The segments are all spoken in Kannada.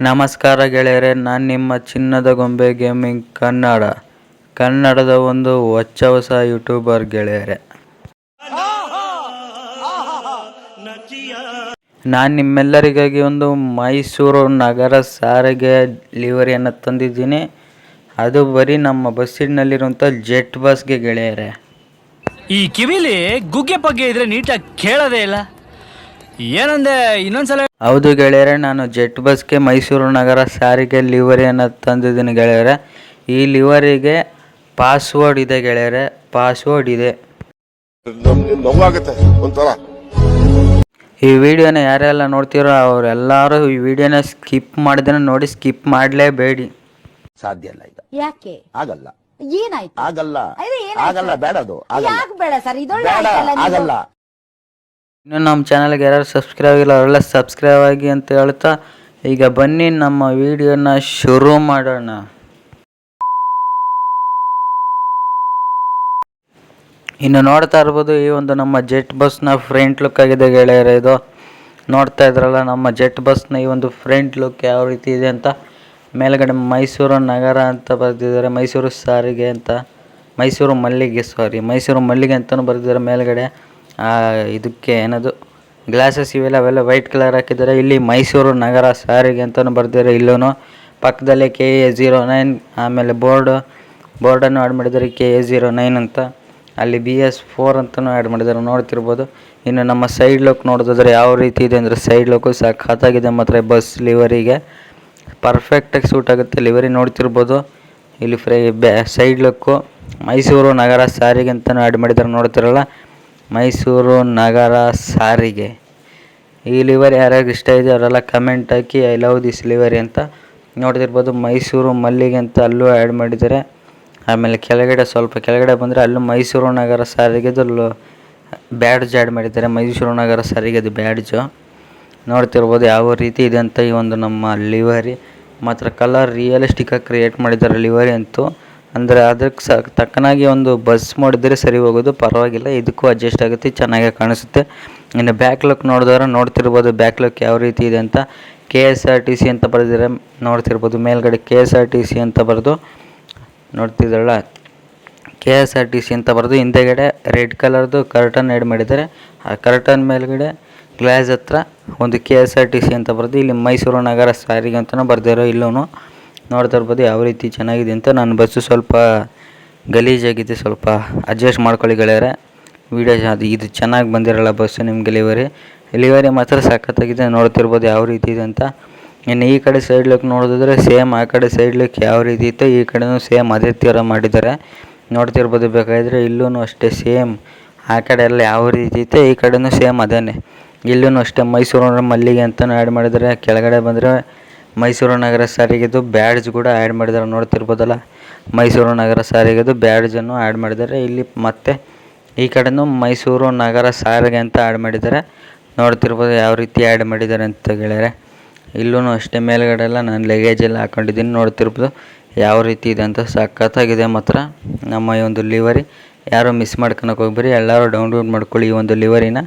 ನಮಸ್ಕಾರ ಗೆಳೆಯರೆ, ನಾನು ನಿಮ್ಮ ಚಿನ್ನದ ಗೊಂಬೆ ಗೇಮಿಂಗ್ ಕನ್ನಡ. ಕನ್ನಡದ ಒಂದು ಹೊಚ್ಚ ಹೊಸ ಯೂಟ್ಯೂಬರ್ ಗೆಳೆಯರೆ. ನಾನು ನಿಮ್ಮೆಲ್ಲರಿಗಾಗಿ ಒಂದು ಮೈಸೂರು ನಗರ ಸಾರಿಗೆ ಲಿವರಿಯನ್ನು ತಂದಿದ್ದೀನಿ. ಅದು ಬರೀ ನಮ್ಮ ಬಸ್ಸಿನಲ್ಲಿರುವಂಥ ಜೆಟ್ ಬಸ್ಗೆ ಗೆಳೆಯರೆ. ಈ ಕಿವಿಲಿ ಗುಗ್ಗೆ ಪಗ್ಗೆ ಇದ್ರೆ ನೀಟಾಗಿ ಕೇಳೋದೇ ಇಲ್ಲ. ಏನಂದೆ ಇನ್ನೊಂದ್ಸಲ ಹೌದು ಗೆಳೆಯರೆ ನಾನು ಜೆಟ್ ಬಸ್ಗೆ ಮೈಸೂರು ನಗರ ಸಾರಿಗೆ ಲಿವರಿಯನ್ನು ತಂದಿದ್ದೀನಿ ಗೆಳೆಯರೆ. ಈ ಲಿವರಿಗೆ ಪಾಸ್ವರ್ಡ್ ಇದೆ ಗೆಳೆಯರೆ ಪಾಸ್ವರ್ಡ್ ಇದೆ. ನಮ್ಗೆ ನೋವಾಗುತ್ತೆ ಒಂಥರ. ಈ ವಿಡಿಯೋನ ಯಾರೆಲ್ಲ ನೋಡ್ತೀರೋ ಅವರೆಲ್ಲರೂ ಈ ವಿಡಿಯೋನ ಸ್ಕಿಪ್ ಮಾಡಿದ್ರೆ ನೋಡಿ ಸ್ಕಿಪ್ ಮಾಡಲೇಬೇಡಿ. ಸಾಧ್ಯ ಇಲ್ಲ ಈಗ. ಯಾಕೆ? ಆಗಲ್ಲ. ಏನಾಯ್ತು? ಆಗಲ್ಲ. ಅದೇ ಏನಾಯ್ತು? ಆಗಲ್ಲ ಬೇಡ ಅದು. ಆಗಲ್ಲ. ಯಾಕೆ ಬೇಡ ಸರ್? ಇದೊಳ್ಳೆ ಬೇಡ ಆಗಲ್ಲ. ಇನ್ನು ನಮ್ಮ ಚಾನಲ್ಗೆ ಯಾರು ಸಬ್ಸ್ಕ್ರೈಬ್ ಆಗಿಲ್ಲ, ಅವರೆಲ್ಲ ಸಬ್ಸ್ಕ್ರೈಬ್ ಆಗಿ ಅಂತ ಹೇಳ್ತಾ, ಈಗ ಬನ್ನಿ ನಮ್ಮ ವಿಡಿಯೋನ ಶುರು ಮಾಡೋಣ. ಇನ್ನು ನೋಡ್ತಾ ಇರ್ಬೋದು, ಈ ಒಂದು ನಮ್ಮ ಜೆಟ್ ಬಸ್ನ ಫ್ರಂಟ್ ಲುಕ್ ಆಗಿದೆ ಗೆಳೆಯರ, ಇದು ನೋಡ್ತಾ ಇದ್ರಲ್ಲ, ನಮ್ಮ ಜೆಟ್ ಬಸ್ನ ಈ ಒಂದು ಫ್ರಂಟ್ ಲುಕ್ ಯಾವ ರೀತಿ ಇದೆ ಅಂತ. ಮೇಲ್ಗಡೆ ಮೈಸೂರು ನಗರ ಅಂತ ಬರೆದಿದ್ದಾರೆ, ಮೈಸೂರು ಸಾರಿಗೆ ಅಂತ. ಮೈಸೂರು ಮಲ್ಲಿಗೆ ಸಾರಿ ಮೈಸೂರು ಮಲ್ಲಿಗೆ ಅಂತಲೂ ಬರೆದಿದ್ದಾರೆ ಮೇಲ್ಗಡೆ. ಇದಕ್ಕೆ ಏನದು? ಗ್ಲಾಸಸ್ ಇವೆಲ್ಲ, ಅವೆಲ್ಲ ವೈಟ್ ಕಲರ್ ಹಾಕಿದ್ದಾರೆ. ಇಲ್ಲಿ ಮೈಸೂರು ನಗರ ಸಾರಿಗೆ ಅಂತಲೂ ಬರ್ದಿದ್ದಾರೆ. ಇಲ್ಲೂ ಪಕ್ಕದಲ್ಲೇ ಕೆ ಎ ಜೀರೋ ನೈನ್ ಆಮೇಲೆ ಬೋರ್ಡ್ ಬೋರ್ಡನ್ನು ಆ್ಯಡ್ ಮಾಡಿದ್ದಾರೆ ಕೆ ಎ ಜೀರೋ ನೈನ್ ಅಂತ. ಅಲ್ಲಿ ಬಿ ಎಸ್ ಫೋರ್ ಅಂತಲೂ ಆ್ಯಡ್ ಮಾಡಿದ್ದಾರೆ. ನೋಡ್ತಿರ್ಬೋದು. ಇನ್ನು ನಮ್ಮ ಸೈಡ್ ಲುಕ್ ನೋಡೋದಾದ್ರೆ ಯಾವ ರೀತಿ ಇದೆ ಅಂದರೆ ಸೈಡ್ ಲುಕ್ಕು ಸಖತ್ತಾಗಿದೆ ಮಾತ್ರ ಬಸ್ ಲಿವರಿಗೆ ಪರ್ಫೆಕ್ಟಾಗಿ ಸೂಟ್ ಆಗುತ್ತೆ ಲಿವರಿ ನೋಡ್ತಿರ್ಬೋದು. ಇಲ್ಲಿ ಫ್ರೈ ಬ್ಯಾ ಸೈಡ್ ಲುಕ್ಕು ಮೈಸೂರು ನಗರ ಸಾರಿಗೆ ಅಂತಲೂ ಆ್ಯಡ್ ಮಾಡಿದ್ದಾರೆ. ನೋಡ್ತಿರಲ್ಲ? ಮೈಸೂರು ನಗರ ಸಾರಿಗೆ. ಈ ಲಿವರಿ ಯಾರ್ಯಾರಿಗೆ ಇಷ್ಟ ಇದೆ ಅವರೆಲ್ಲ ಕಮೆಂಟ್ ಹಾಕಿ ಐ ಲವ್ ದಿಸ್ ಲಿವರಿ ಅಂತ ನೋಡ್ತಿರ್ಬೋದು. ಮೈಸೂರು ಮಲ್ಲಿಗೆ ಅಂತ ಅಲ್ಲೂ ಆ್ಯಡ್ ಮಾಡಿದ್ದಾರೆ. ಆಮೇಲೆ ಕೆಳಗಡೆ ಸ್ವಲ್ಪ ಕೆಳಗಡೆ ಬಂದರೆ ಅಲ್ಲೂ ಮೈಸೂರು ನಗರ ಸಾರಿಗೆದು ಬ್ಯಾಡ್ಜ್ ಆ್ಯಡ್ ಮಾಡಿದ್ದಾರೆ. ಮೈಸೂರು ನಗರ ಸಾರಿಗೆದು ಬ್ಯಾಡ್ಜು ನೋಡ್ತಿರ್ಬೋದು ಯಾವ ರೀತಿ ಇದೆ ಅಂತ ಈ ಒಂದು ನಮ್ಮ ಲಿವರಿ ಮಾತ್ರ ಕಲರ್ ರಿಯಲಿಸ್ಟಿಕ್ಕಾಗಿ ಕ್ರಿಯೇಟ್ ಮಾಡಿದ್ದಾರೆ ಲಿವರಿ ಅಂತೂ. ಅಂದರೆ ಅದಕ್ಕೆ ಸ ತಕ್ಕನಾಗಿ ಒಂದು ಬಸ್ ಮಾಡಿದರೆ ಸರಿ ಹೋಗೋದು, ಪರವಾಗಿಲ್ಲ. ಇದಕ್ಕೂ ಅಡ್ಜಸ್ಟ್ ಆಗುತ್ತೆ, ಚೆನ್ನಾಗೇ ಕಾಣಿಸುತ್ತೆ. ಇನ್ನು ಬ್ಯಾಕ್ ಲುಕ್ ನೋಡಿದ್ರೆ ನೋಡ್ತಿರ್ಬೋದು ಬ್ಯಾಕ್ ಲುಕ್ ಯಾವ ರೀತಿ ಇದೆ ಅಂತ. K S R T C ಅಂತ ಬರೆದಿದ್ದಾರೆ ನೋಡ್ತಿರ್ಬೋದು, ಮೇಲ್ಗಡೆ K S R T C ಅಂತ ಬರೆದು ನೋಡ್ತಿದ್ರಲ್ಲ K S R T C ಅಂತ ಬರೆದು ಹಿಂದೆಗಡೆ ರೆಡ್ ಕಲರ್ದು ಕರ್ಟನ್ ಎಡ್ ಮಾಡಿದ್ದಾರೆ. ಆ ಕರ್ಟನ್ ಮೇಲ್ಗಡೆ ಗ್ಲಾಸ್ ಹತ್ರ ಒಂದು K S R T C ಅಂತ ಬರೆದು ಇಲ್ಲಿ ಮೈಸೂರು ನಗರ ಸಾರಿಗೆ ಅಂತಲೂ ಬರೆದಿರೋ ಇಲ್ಲೂ ನೋಡ್ತಾ ಇರ್ಬೋದು ಯಾವ ರೀತಿ ಚೆನ್ನಾಗಿದೆ ಅಂತ. ನಾನು ಬಸ್ಸು ಸ್ವಲ್ಪ ಗಲೀಜಾಗಿದೆ ಸ್ವಲ್ಪ ಅಡ್ಜಸ್ಟ್ ಮಾಡ್ಕೊಳ್ಳಿ ಗೆಳೆಯರೆ. ವೀಡಿಯೋ ಅದು ಇದು ಚೆನ್ನಾಗಿ ಬಂದಿರಲ್ಲ ಬಸ್ಸು ನಿಮ್ಮ ಡೆಲಿವರಿ ಡೆಲಿವರಿ ಮಾತ್ರ ಸಖತ್ತಾಗಿದೆ ನೋಡ್ತಿರ್ಬೋದು ಯಾವ ರೀತಿ ಇದೆ ಅಂತ. ಇನ್ನು ಈ ಕಡೆ ಸೈಡ್ ಲುಕ್ ನೋಡಿದ್ರೆ ಸೇಮ್ ಆ ಕಡೆ ಸೈಡ್ ಲುಕ್ ಯಾವ ರೀತಿ ಇತ್ತು ಈ ಕಡೆನೂ ಸೇಮ್ ಅದೇ ಥರ ಮಾಡಿದ್ದಾರೆ. ನೋಡ್ತಿರ್ಬೋದು ಬೇಕಾದರೆ ಇಲ್ಲೂ ಅಷ್ಟೇ ಸೇಮ್ ಆ ಕಡೆ ಎಲ್ಲ ಯಾವ ರೀತಿ ಇತ್ತು ಈ ಕಡೆನೂ ಸೇಮ್ ಅದೇ ಇಲ್ಲೂ ಅಷ್ಟೇ ಮೈಸೂರು ಮಲ್ಲಿಗೆ ಅಂತಲೂ ಆ್ಯಡ್ ಮಾಡಿದ್ದಾರೆ. ಕೆಳಗಡೆ ಬಂದರೆ ಮೈಸೂರು ನಗರ ಸಾರಿಗೆದು ಬ್ಯಾಡ್ಜ್ ಕೂಡ ಆ್ಯಡ್ ಮಾಡಿದ್ದಾರೆ ನೋಡ್ತಿರ್ಬೋದಲ್ಲ ಮೈಸೂರು ನಗರ ಸಾರಿಗೆದು ಬ್ಯಾಡ್ಜನ್ನು ಆ್ಯಡ್ ಮಾಡಿದ್ದಾರೆ ಇಲ್ಲಿ ಮತ್ತೆ ಈ ಕಡೆಯೂ ಮೈಸೂರು ನಗರ ಸಾರಿಗೆ ಅಂತ ಆ್ಯಡ್ ಮಾಡಿದ್ದಾರೆ ನೋಡ್ತಿರ್ಬೋದು ಯಾವ ರೀತಿ ಆ್ಯಡ್ ಮಾಡಿದ್ದಾರೆ ಅಂತ ಗೆಳೆಯರೆ ಇಲ್ಲೂ ಅಷ್ಟೇ, ಮೇಲ್ಗಡೆ ಎಲ್ಲ ನಾನು ಲಗೇಜ್ ಎಲ್ಲ ಹಾಕೊಂಡಿದ್ದೀನಿ. ನೋಡ್ತಿರ್ಬೋದು ಯಾವ ರೀತಿ ಇದೆ ಅಂತ ಸಖತ್ತಾಗಿದೆ ಮಾತ್ರ ನಮ್ಮ ಈ ಒಂದು ಲಿವರಿ ಯಾರು ಮಿಸ್ ಮಾಡ್ಕೊಳಕ್ಕೆ ಹೋಗ್ಬೇಡಿ. ಎಲ್ಲರೂ ಡೌನ್ಲೋಡ್ ಮಾಡ್ಕೊಳ್ಳಿ ಈ ಒಂದು ಲಿವರಿನ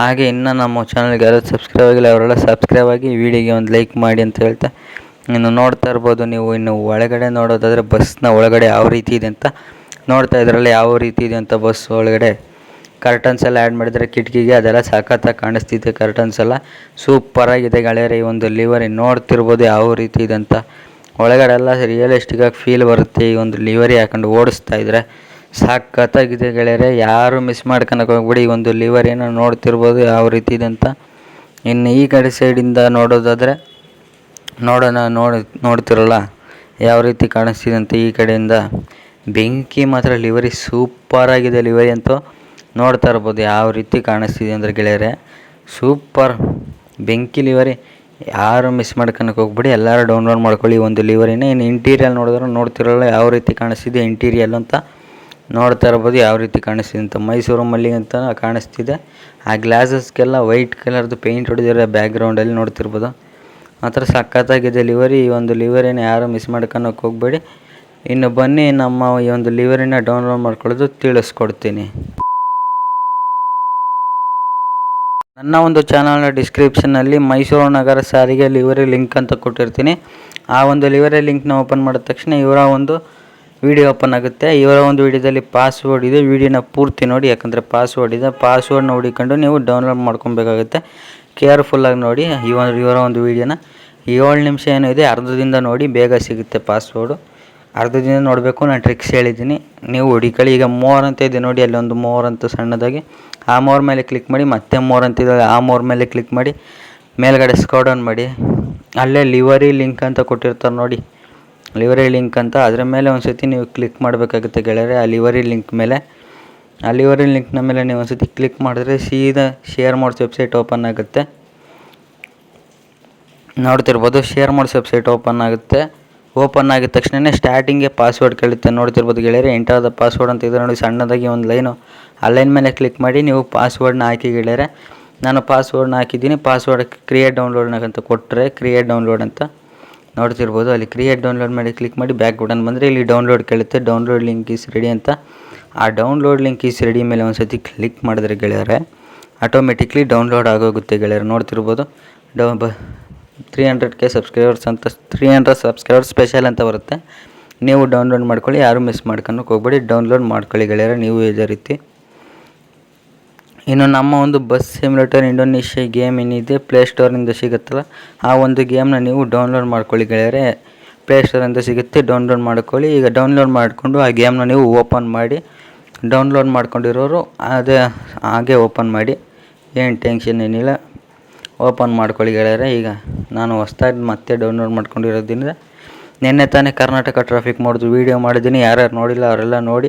ಹಾಗೆ ಇನ್ನು ನಮ್ಮ ಚಾನಲ್ಗೆ ಯಾರು ಸಬ್ಸ್ಕ್ರೈಬ್ ಆಗಿಲ್ಲ, ಅವರೆಲ್ಲ ಸಬ್ಸ್ಕ್ರೈಬ್ ಆಗಿ ವಿಡಿಯೋಗೆ ಒಂದು ಲೈಕ್ ಮಾಡಿ ಅಂತ ಹೇಳ್ತಾ, ಇನ್ನು ನೋಡ್ತಾ ಇರ್ಬೋದು ನೀವು. ಇನ್ನು ಒಳಗಡೆ ನೋಡೋದಾದರೆ ಬಸ್ನ ಒಳಗಡೆ ಯಾವ ರೀತಿ ಇದೆ ಅಂತ ನೋಡ್ತಾ ಇದ್ರಲ್ಲಿ ಯಾವ ರೀತಿ ಇದೆ ಅಂತ ಬಸ್ ಒಳಗಡೆ ಕರ್ಟನ್ಸ್ ಎಲ್ಲ ಆ್ಯಡ್ ಮಾಡಿದರೆ ಕಿಟಕಿಗೆ, ಅದೆಲ್ಲ ಸಖತ್ತಾಗಿ ಕಾಣಿಸ್ತಿದೆ ಕರ್ಟನ್ಸ್ ಎಲ್ಲ. ಸೂಪರಾಗಿದೆ ಗೆಳೆಯರೆ, ಈ ಒಂದು ಲಿವರಿ ನೋಡ್ತಿರ್ಬೋದು ಯಾವ ರೀತಿ ಇದೆ ಅಂತ. ಒಳಗಡೆ ಎಲ್ಲ ರಿಯಲಿಸ್ಟಿಕ್ಕಾಗಿ ಫೀಲ್ ಬರುತ್ತೆ ಈ ಒಂದು ಲಿವರಿ ಹಾಕೊಂಡು ಓಡಿಸ್ತಾ ಇದ್ರೆ. ಸಖತ್ತಾಗಿದೆ ಗೆಳೆಯರೆ. ಯಾರು ಮಿಸ್ ಮಾಡ್ಕೊಳಕ್ಕೆ ಹೋಗ್ಬಿಡಿ. ಈ ಒಂದು ಲಿವರಿನ ನೋಡ್ತಿರ್ಬೋದು ಯಾವ ರೀತಿ ಇದೆ ಅಂತ. ಇನ್ನು ಈ ಕಡೆ ಸೈಡಿಂದ ನೋಡೋದಾದರೆ, ನೋಡೋಣ, ನೋಡಿ, ನೋಡ್ತಿರಲ್ಲ ಯಾವ ರೀತಿ ಕಾಣಿಸ್ತಿದೆ ಅಂತ ಈ ಕಡೆಯಿಂದ. ಬೆಂಕಿ ಮಾತ್ರ ಲಿವರಿ ಸೂಪರಾಗಿದೆ ಲಿವರಿ ಅಂತೂ ನೋಡ್ತಾ ಇರ್ಬೋದು ಯಾವ ರೀತಿ ಕಾಣಿಸ್ತಿದೆ ಅಂದರೆ ಗೆಳೆಯರೆ. ಸೂಪರ್ ಬೆಂಕಿ ಲಿವರಿ ಯಾರು ಮಿಸ್ ಮಾಡ್ಕೊಳಕ್ಕೆ ಹೋಗ್ಬಿಡಿ. ಎಲ್ಲರೂ ಡೌನ್ಲೋಡ್ ಮಾಡ್ಕೊಳ್ಳಿ ಒಂದು ಲಿವರಿನ ಇನ್ನು ಇಂಟೀರಿಯಲ್ ನೋಡಿದ್ರೆ ನೋಡ್ತಿರಲ್ಲ ಯಾವ ರೀತಿ ಕಾಣಿಸ್ತಿದೆ ಇಂಟೀರಿಯಲ್ ಅಂತ. ನೋಡ್ತಾ ಇರ್ಬೋದು ಯಾವ ರೀತಿ ಕಾಣಿಸ್ತಿದೆ ಅಂತ. ಮೈಸೂರು ಮಲ್ಲಿಗೆ ಅಂತ ಕಾಣಿಸ್ತಿದೆ. ಆ ಗ್ಲಾಸಸ್ಗೆಲ್ಲ ವೈಟ್ ಕಲರ್ದು ಪೇಂಟ್ ಹೊಡೆದಿರೋ ಬ್ಯಾಕ್ಗ್ರೌಂಡಲ್ಲಿ ನೋಡ್ತಿರ್ಬೋದು. ಆ ಥರ ಸಖತ್ತಾಗಿದೆ ಲಿವರಿ ಈ ಒಂದು ಲಿವರಿನ ಯಾರು ಮಿಸ್ ಮಾಡ್ಕೊಳಕ್ಕೆ ಹೋಗಬೇಡಿ. ಇನ್ನು ಬನ್ನಿ ನಮ್ಮ ಈ ಒಂದು ಲಿವರಿನ ಡೌನ್ಲೋಡ್ ಮಾಡ್ಕೊಳ್ಳೋದು ತಿಳಿಸ್ಕೊಡ್ತೀನಿ. ನನ್ನ ಒಂದು ಚಾನಲ್ನ ಡಿಸ್ಕ್ರಿಪ್ಷನ್ನಲ್ಲಿ ಮೈಸೂರು ನಗರ ಸಾರಿಗೆ ಲಿವರಿ ಲಿಂಕ್ ಅಂತ ಕೊಟ್ಟಿರ್ತೀನಿ. ಆ ಒಂದು ಲಿವರಿ ಲಿಂಕ್ನ ಓಪನ್ ಮಾಡಿದ ತಕ್ಷಣ ಇವರ ಒಂದು ವಿಡಿಯೋ ಓಪನ್ ಆಗುತ್ತೆ. ಇವರ ಒಂದು ವಿಡಿಯೋದಲ್ಲಿ ಪಾಸ್ವರ್ಡ್ ಇದೆ. ವಿಡಿಯೋನ ಪೂರ್ತಿ ನೋಡಿ, ಯಾಕಂದರೆ ಪಾಸ್ವರ್ಡ್ ಇದೆ. ಪಾಸ್ವರ್ಡ್ನ ಹುಡಿಕೊಂಡು ನೀವು ಡೌನ್ಲೋಡ್ ಮಾಡ್ಕೊಬೇಕಾಗುತ್ತೆ. ಕೇರ್ಫುಲ್ಲಾಗಿ ನೋಡಿ ಇವ ಇವರ ಒಂದು ವಿಡಿಯೋನ. ಏಳು ನಿಮಿಷ ಏನೋ ಇದೆ. ಅರ್ಧದಿಂದ ನೋಡಿ, ಬೇಗ ಸಿಗುತ್ತೆ ಪಾಸ್ವರ್ಡು ಅರ್ಧದಿಂದ ನೋಡಬೇಕು. ನಾನು ಟ್ರಿಕ್ಸ್ ಹೇಳಿದ್ದೀನಿ. ನೀವು ಹುಡುಕಳಿ ಈಗ ಮೋರ್ ಅಂತ ಇದೆ ನೋಡಿ, ಅಲ್ಲಿ ಒಂದು ಮೋರ್ ಅಂತ ಸಣ್ಣದಾಗಿ. ಆ ಮೋರ್ ಮೇಲೆ ಕ್ಲಿಕ್ ಮಾಡಿ, ಮತ್ತೆ ಮೋರ್ ಅಂತ ಇದೆ. ಆ ಮೋರ್ ಮೇಲೆ ಕ್ಲಿಕ್ ಮಾಡಿ, ಮೇಲ್ಗಡೆ ಸ್ಕೌಡೌನ್ ಡೌನ್ ಮಾಡಿ. ಅಲ್ಲೇ ಲಿವರಿ ಲಿಂಕ್ ಅಂತ ಕೊಟ್ಟಿರ್ತಾರೆ ನೋಡಿ. ಲಿವರಿ ಲಿಂಕ್ ಅಂತ ಅದರ ಮೇಲೆ ಒಂದು ಸತಿ ನೀವು ಕ್ಲಿಕ್ ಮಾಡಬೇಕಾಗುತ್ತೆ ಗೆಳೆಯರೆ, ಆ ಲಿವರಿ ಲಿಂಕ್ ಮೇಲೆ. ಆ ಲಿವರಿ ಲಿಂಕ್ನ ಮೇಲೆ ನೀವು ಒಂದು ಸತಿ ಕ್ಲಿಕ್ ಮಾಡಿದ್ರೆ ಸೀದಾ ಶೇರ್ ಮಾಡ್ಸ್ ವೆಬ್ಸೈಟ್ ಓಪನ್ ಆಗುತ್ತೆ. ನೋಡ್ತಿರ್ಬೋದು ಶೇರ್ ಮಾಡ್ಸ್ ವೆಬ್ಸೈಟ್ ಓಪನ್ ಆಗುತ್ತೆ. ಓಪನ್ ಆಗಿದ ತಕ್ಷಣ ಸ್ಟಾರ್ಟಿಂಗೇ ಪಾಸ್ವರ್ಡ್ ಕೇಳುತ್ತೆ. ನೋಡ್ತಿರ್ಬೋದು ಗೆಳೆಯರೆ, ಎಂಟರ್ ದ ಪಾಸ್ವರ್ಡ್ ಅಂತ ಇದೆ ನೋಡಿ, ಸಣ್ಣದಾಗಿ ಒಂದು ಲೈನು. ಆ ಲೈನ್ ಮೇಲೆ ಕ್ಲಿಕ್ ಮಾಡಿ ನೀವು ಪಾಸ್ವರ್ಡ್ನ ಹಾಕಿ ಗೆಳೆಯರೆ. ನಾನು ಪಾಸ್ವರ್ಡ್ನ ಹಾಕಿದ್ದೀನಿ. ಪಾಸ್ವರ್ಡ್ ಕ್ರಿಯೇಟ್ ಡೌನ್ಲೋಡ್ನಾಗಂತ ಕೊಟ್ಟರೆ ಕ್ರಿಯೇಟ್ ಡೌನ್ಲೋಡ್ ಅಂತ. ನೋಡ್ತಿರ್ಬೋದು. ಅಲ್ಲಿ ಕ್ರಿಯೇಟ್ ಡೌನ್ಲೋಡ್ ಮಾಡಿ ಕ್ಲಿಕ್ ಮಾಡಿ ಬ್ಯಾಕ್ ಬಟನ್ ಬಂದರೆ ಇಲ್ಲಿ ಡೌನ್ಲೋಡ್ ಕೇಳುತ್ತೆ. ಡೌನ್ಲೋಡ್ ಲಿಂಕ್ ಈಸ್ ರೆಡಿ ಅಂತ. ಆ ಡೌನ್ಲೋಡ್ ಲಿಂಕ್ ಈಸ್ ರೆಡಿ ಮೇಲೆ ಒಂದು ಸತಿ ಕ್ಲಿಕ್ ಮಾಡಿದ್ರೆ ಗೆಳೆಯರೆ ಆಟೋಮೆಟಿಕ್ಲಿ ಡೌನ್ಲೋಡ್ ಆಗೋಗುತ್ತೆ ಗೆಳೆಯರು. ನೋಡ್ತಿರ್ಬೋದು. ಡೌ, ಬ ತ್ರೀ ಹಂಡ್ರೆಡ್ ಕೆ ಸಬ್ಸ್ಕ್ರೈಬರ್ಸ್ ಅಂತ ತ್ರೀ ಹಂಡ್ರೆಡ್ ಸಬ್ಸ್ಕ್ರೈಬರ್ಸ್ ಸ್ಪೆಷಲ್ ಅಂತ ಬರುತ್ತೆ. ನೀವು ಡೌನ್ಲೋಡ್ ಮಾಡ್ಕೊಳ್ಳಿ, ಯಾರು ಮಿಸ್ ಮಾಡ್ಕೊಳಕ್ಕೆ ಹೋಗ್ಬೇಡಿ ಡೌನ್ಲೋಡ್ ಮಾಡ್ಕೊಳ್ಳಿ ಗೆಳೆಯರೆ. ನೀವು ಇದೇ ರೀತಿ ಇನ್ನು ನಮ್ಮ ಒಂದು ಬಸ್ ಸಿಮ್ಯುಲೇಟರ್ ಇಂಡೋನೇಷ್ಯಾ ಗೇಮ್ ಏನಿದೆ ಪ್ಲೇಸ್ಟೋರ್ನಿಂದ ಸಿಗುತ್ತಲ್ಲ? ಆ ಒಂದು ಗೇಮ್ನ ನೀವು ಡೌನ್ಲೋಡ್ ಮಾಡ್ಕೊಳ್ಳಿ ಗೆಳೆಯರೆ. ಪ್ಲೇಸ್ಟೋರಿಂದ ಸಿಗುತ್ತೆ ಡೌನ್ಲೋಡ್ ಮಾಡ್ಕೊಳ್ಳಿ. ಈಗ ಡೌನ್ಲೋಡ್ ಮಾಡಿಕೊಂಡು ಆ ಗೇಮ್ನ ನೀವು ಓಪನ್ ಮಾಡಿ. ಡೌನ್ಲೋಡ್ ಮಾಡ್ಕೊಂಡಿರೋರು ಅದೇ ಹಾಗೆ ಓಪನ್ ಮಾಡಿ. ಏನು ಟೆನ್ಷನ್ ಏನಿಲ್ಲ. ಓಪನ್ ಮಾಡ್ಕೊಳ್ಳಿ ಗೆಳೆಯರೆ. ಈಗ ನಾನು ಹೊಸ್ದಾಗಿ ಮತ್ತೆ ಡೌನ್ಲೋಡ್ ಮಾಡ್ಕೊಂಡಿರೋದ್ರಿಂದ ನಿನ್ನೆ ತಾನೇ ಕರ್ನಾಟಕ ಟ್ರಾಫಿಕ್ ಮಾಡಿದ್ರು ವೀಡಿಯೋ ಮಾಡಿದ್ದೀನಿ. ಯಾರ್ಯಾರು ನೋಡಿಲ್ಲ ಅವರೆಲ್ಲ ನೋಡಿ.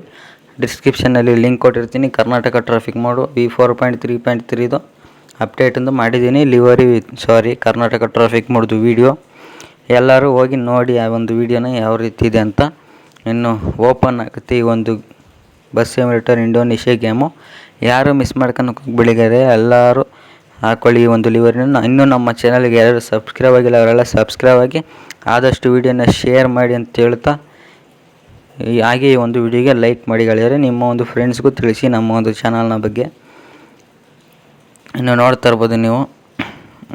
ಡಿಸ್ಕ್ರಿಪ್ಷನಲ್ಲಿ ಲಿಂಕ್ ಕೊಟ್ಟಿರ್ತೀನಿ. Karnataka traffic mod V four point three point ತ್ರೀದು ಅಪ್ಡೇಟಿಂದು ಮಾಡಿದ್ದೀನಿ. ಲಿವರಿ ಸಾರಿ ಕರ್ನಾಟಕ ಟ್ರಾಫಿಕ್ ಮೋಡ್ದು ವೀಡಿಯೋ ಎಲ್ಲರೂ ಹೋಗಿ ನೋಡಿ ಆ ಒಂದು ವೀಡಿಯೋನ ಯಾವ ರೀತಿ ಇದೆ ಅಂತ. ಇನ್ನು ಓಪನ್ ಆಗುತ್ತೆ ಈ ಒಂದು ಬಸ್ ಸಿಮ್ಯುಲೇಟರ್ ಇಂಡೋನೇಷ್ಯಾ ಗೇಮು ಯಾರು ಮಿಸ್ ಮಾಡ್ಕೊಂಡು ಹೋಗ್ಬಿಡಿಗಾರೆ ಎಲ್ಲರೂ ಹಾಕೊಳ್ಳಿ ಈ ಒಂದು ಲಿವರಿನ ಇನ್ನೂ ನಮ್ಮ ಚಾನಲ್ಗೆ ಯಾರು ಸಬ್ಸ್ಕ್ರೈಬ್ ಆಗಿಲ್ಲ, ಅವರೆಲ್ಲ ಸಬ್ಸ್ಕ್ರೈಬ್ ಆಗಿ ಆದಷ್ಟು ವೀಡಿಯೋನ ಶೇರ್ ಮಾಡಿ ಅಂತ ಹೇಳ್ತಾ ಈ- ಹಾಗೆ ಈ ಒಂದು ವಿಡಿಯೋಗೆ ಲೈಕ್ ಮಾಡಿ ಗೆಳೆಯರೆ, ನಿಮ್ಮ ಒಂದು ಫ್ರೆಂಡ್ಸ್ಗೂ ತಿಳಿಸಿ ನಮ್ಮ ಒಂದು ಚಾನಲ್ನ ಬಗ್ಗೆ. ಇನ್ನು ನೋಡ್ತಾ ಇರ್ಬೋದು ನೀವು.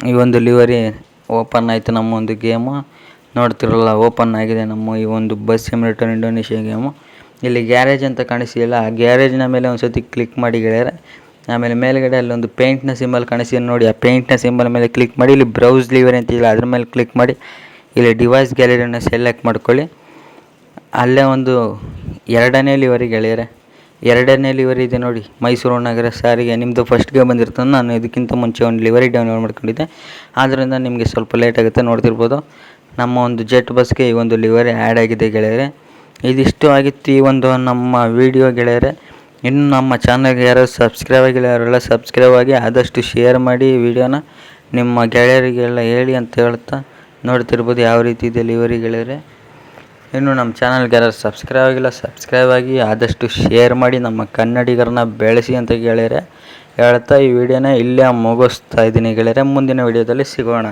ಈ ಒಂದು ಲಿವರಿ ಓಪನ್ ಆಯಿತು ನಮ್ಮ ಒಂದು ಗೇಮು ನೋಡ್ತಿರಲ್ಲ ಓಪನ್ ಆಗಿದೆ ನಮ್ಮ ಈ ಒಂದು ಬಸ್ ಸಿಮ್ಯುಲೇಟರ್ ಇಂಡೋನೇಷ್ಯಾ ಗೇಮು ಇಲ್ಲಿ ಗ್ಯಾರೇಜ್ ಅಂತ ಕಾಣಿಸಿಲ್ಲ ಆ ಗ್ಯಾರೇಜ್ನ ಮೇಲೆ ಒಂದು ಸತಿ ಕ್ಲಿಕ್ ಮಾಡಿ ಗೆಳೆಯರೆ. ಆಮೇಲೆ ಮೇಲ್ಗಡೆ ಅಲ್ಲೊಂದು ಪೇಂಟ್ನ ಸಿಂಬಲ್ ಕಾಣಿಸಿ ನೋಡಿ. ಆ ಪೇಂಟ್ನ ಸಿಂಬಲ್ ಮೇಲೆ ಕ್ಲಿಕ್ ಮಾಡಿ, ಇಲ್ಲಿ ಬ್ರೌಸ್ ಲಿವರಿ ಅಂತ ಇಲ್ಲ, ಅದ್ರ ಮೇಲೆ ಕ್ಲಿಕ್ ಮಾಡಿ, ಇಲ್ಲಿ ಡಿವೈಸ್ ಗ್ಯಾಲರಿಯನ್ನು ಸೆಲೆಕ್ಟ್ ಮಾಡ್ಕೊಳ್ಳಿ. ಅಲ್ಲೇ ಒಂದು ಎರಡನೇ ಲಿವರಿ ಗೆಳೆಯರೆ, ಎರಡನೇ ಲಿವರಿ ಇದೆ ನೋಡಿ. ಮೈಸೂರು ನಗರ ಸಾರಿಗೆ ನಿಮ್ಮದು ಫಸ್ಟ್ಗೆ ಬಂದಿರ್ತದೆ. ನಾನು ಇದಕ್ಕಿಂತ ಮುಂಚೆ ಒಂದು ಲಿವರಿ ಡೌನ್ಲೋಡ್ ಮಾಡ್ಕೊಂಡಿದ್ದೆ. ಆದ್ದರಿಂದ ನಿಮಗೆ ಸ್ವಲ್ಪ ಲೇಟ್ ಆಗುತ್ತೆ ನೋಡ್ತಿರ್ಬೋದು. ನಮ್ಮ ಒಂದು ಜೆಟ್ ಬಸ್ಗೆ ಈ ಒಂದು ಲಿವರಿ ಆ್ಯಡ್ ಆಗಿದೆ ಗೆಳೆಯರೆ. ಇದಿಷ್ಟು ಆಗಿತ್ತು ಈ ಒಂದು ನಮ್ಮ ವಿಡಿಯೋ ಗೆಳೆಯರೆ. ಇನ್ನು ನಮ್ಮ ಚಾನಲ್ಗೆ ಯಾರು ಸಬ್ಸ್ಕ್ರೈಬ್ ಆಗಿಲ್ಲ ಸಬ್ಸ್ಕ್ರೈಬ್ ಆಗಿ ಆದಷ್ಟು ಶೇರ್ ಮಾಡಿ ವಿಡಿಯೋನ ನಿಮ್ಮ ಗೆಳೆಯರಿಗೆಲ್ಲ ಹೇಳಿ ಅಂತ ಹೇಳ್ತಾ ನೋಡ್ತಿರ್ಬೋದು ಯಾವ ರೀತಿ ಇದೆ ಲಿವರಿ ಗೆಳೆಯರೆ. ಇನ್ನು ನಮ್ಮ ಚಾನಲ್ಗೆ ಯಾರು ಸಬ್ಸ್ಕ್ರೈಬ್ ಆಗಿಲ್ಲ ಸಬ್ಸ್ಕ್ರೈಬ್ ಆಗಿ ಆದಷ್ಟು ಶೇರ್ ಮಾಡಿ ನಮ್ಮ ಕನ್ನಡಿಗರನ್ನ ಬೆಳೆಸಿ ಅಂತ ಗೆಳೆಯರೆ. ಹೇಳ್ತಾ ಈ ವಿಡಿಯೋನ ಇಲ್ಲೇ ಮುಗಿಸ್ತಾ ಇದ್ದೀನಿ ಗೆಳೆಯರೆ. ಮುಂದಿನ ವಿಡಿಯೋದಲ್ಲಿ ಸಿಗೋಣ.